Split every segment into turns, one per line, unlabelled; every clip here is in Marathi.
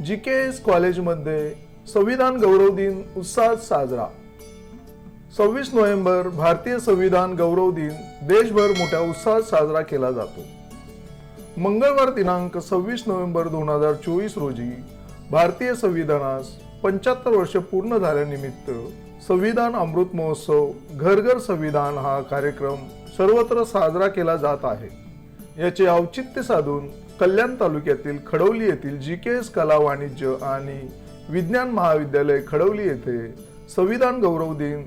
जी के एस कॉलेजमध्ये संविधान गौरव दिन उत्साहात साजरा. सव्वीस नोव्हेंबर भारतीय संविधान गौरव दिन देशभर मोठ्या उत्साहात साजरा केला जातो. मंगळवार दिनांक सव्वीस नोव्हेंबर दोन हजार चोवीस रोजी भारतीय संविधानास पंच्याहत्तर वर्ष पूर्ण झाल्यानिमित्त संविधान अमृत महोत्सव घर घर संविधान हा कार्यक्रम सर्वत्र साजरा केला जात आहे. याचे औचित्य साधून कल्याण तालुक्यातील खडवली येथील जी के एस कला वाणिज्य आणि विज्ञान महाविद्यालय खडवली येथे संविधान गौरव दिन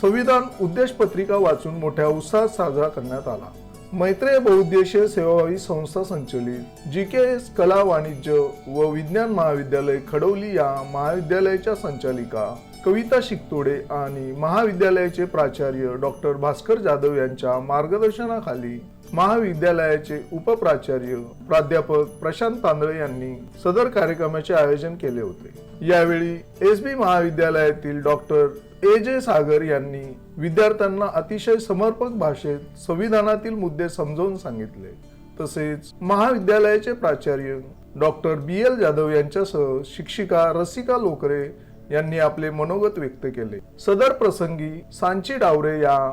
संविधान उद्देश पत्रिका वाचून मोठ्या उत्साहात साजरा करण्यात आला. मैत्रेय बहुउद्देशीय सेवाभावी संस्था संचलित जी के एस कला वाणिज्य व विज्ञान महाविद्यालय खडवली या महाविद्यालयाच्या संचालिका कविता शिकतोडे आणि महाविद्यालयाचे प्राचार्य डॉक्टर भास्कर जाधव यांच्या मार्गदर्शनाखाली महाविद्यालयाचे उपप्राचार्य प्राध्यापक प्रशांत तांदळे यांनी सदर कार्यक्रमाचे आयोजन केले होते. यावेळी एस बी महाविद्यालयातील डॉक्टर ए जे सागर यांनी विद्यार्थ्यांना अतिशय समर्पक भाषेत संविधानातील मुद्दे समजावून सांगितले. तसेच महाविद्यालयाचे प्राचार्य डॉक्टर बी एल जाधव यांच्यासह शिक्षिका रसिका लोकरे यांनी आपले मनोगत व्यक्त केले. सदर प्रसंगी सांची डावरे या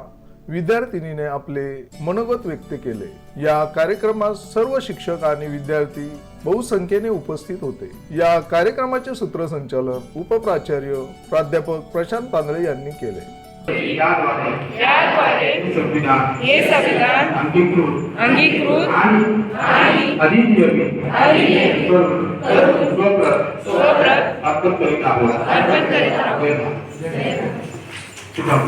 विद्यार्थिनीने आपले मनोगत व्यक्त केले. या कार्यक्रमात सर्व शिक्षक आणि विद्यार्थी बहुसंख्येने उपस्थित होते. या कार्यक्रमाचे सूत्रसंचालन उपप्राचार्य प्राध्यापक प्रशांत तांदळे यांनी केले.
हे संविधान
हे संविधान
अंगीकृत आणि अर्पण करीत आहोत
अर्पण करीत आहोत.
शुभम